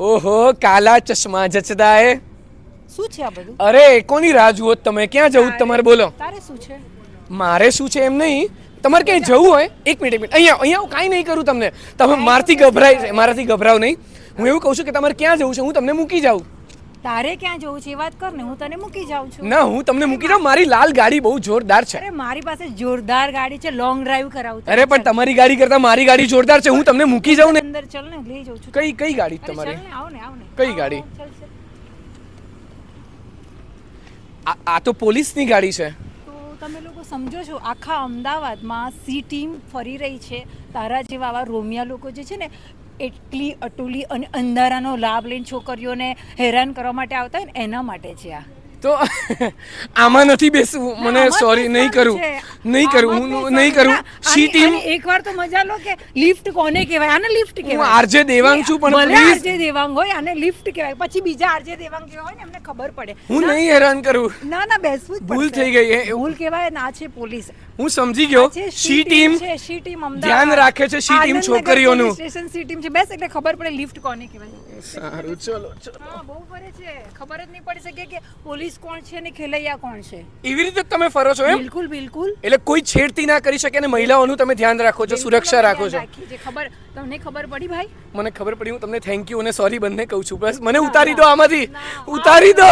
ઓહો કાલા ચશ્મા જચદાએ. શું છે આ બધું? અરે કોની રાહ જુઓ તમે? ક્યાં જવું તમારે બોલો. તારે શું છે? મારે શું છે એમ નહીં. તમારે ક્યાંય જવું હોય? એક મિનિટ એક મિનિટ. અહીંયા અહીંયા હું કાંઈ નહીં કરું તમને. તમે મારથી ગભરાય મારાથી ગભરાવ નહીં. હું એવું કહું છું કે તમારે ક્યાં જવું છે? હું તમને મૂકી જાઉં. તારે ક્યાં જવું છે? એ વાત કર ને હું તને મૂકી જાઉં છું. ના હું તમને મૂકી જાઉં. મારી લાલ ગાડી બહુ જોરદાર છે. અરે મારી પાસે જોરદાર ગાડી છે લોંગ ડ્રાઈવ કરાવું. અરે પણ તમારી ગાડી કરતા મારી ગાડી જોરદાર છે. હું તમને મૂકી જાઉં ને. અંદર ચલ ને લઈ જાઉં છું. કઈ કઈ ગાડી તમારી? આવ ને આવ ને. કઈ ગાડી? આ તો પોલીસની ગાડી છે. તો તમે લોકો સમજો છો આખા અમદાવાદમાં સી ટીમ ફરી રહી છે. તારા જેવા આવા રોમિયા લોકો જે છે ને એટલી અટુલી અને અંધારાનો લાભ લઈને છોકરીઓને હેરાન કરવા માટે આવતા હોય ને એના માટે છે આ. તો આમાં નથી બેસવું. મને સોરી નહીં કરું. નહીં કરું હું નહીં કરું. આની- ટીમ એકવાર તો મજા લો કે લિફ્ટ કોને કહેવાય? આને લિફ્ટ હું આરજે દેવાંગ છું પણ ભલે પ્લીઝ આરજે દેવાંગ હોય આને લિફ્ટ કહેવાય. પછી બીજા આરજે દેવાંગ જેવા હોય ને એમને ખબર પડે. હું નહીં હેરાન કરું. ના ના બેસવું જ ભૂલ થઈ ગઈ એ- ભૂલ કહેવાય ના છે પોલીસ. હું સમજી ગયો. શી ટીમ છે શી ટીમ અમદાવાદ. ધ્યાન રાખે છે શી ટીમ છોકરીઓનું. સ્ટેશન સી ટીમ છે. બેસ એટલે ખબર પડે લિફ્ટ કોને કહેવાય. સારું ચલો ચલો. હા બહુ ફરે છે. ખબર જ નહીં પડી શકે કે પોલીસ કોણ છે ને ખેલૈયા કોણ છે. એવી રીતે તમે ફરો છો એમ? બિલકુલ બિલકુલ. એટલે કોઈ છેડતી ના કરી શકે અને મહિલાઓનું તમે ધ્યાન રાખો છો સુરક્ષા રાખો છો. ખબર? તમને ખબર પડી ભાઈ? મને ખબર પડી હું તમને થેન્ક યુ અને સોરી બંને કહું છું. બસ મને ઉતારી દો આમાંથી. ઉતારી દો!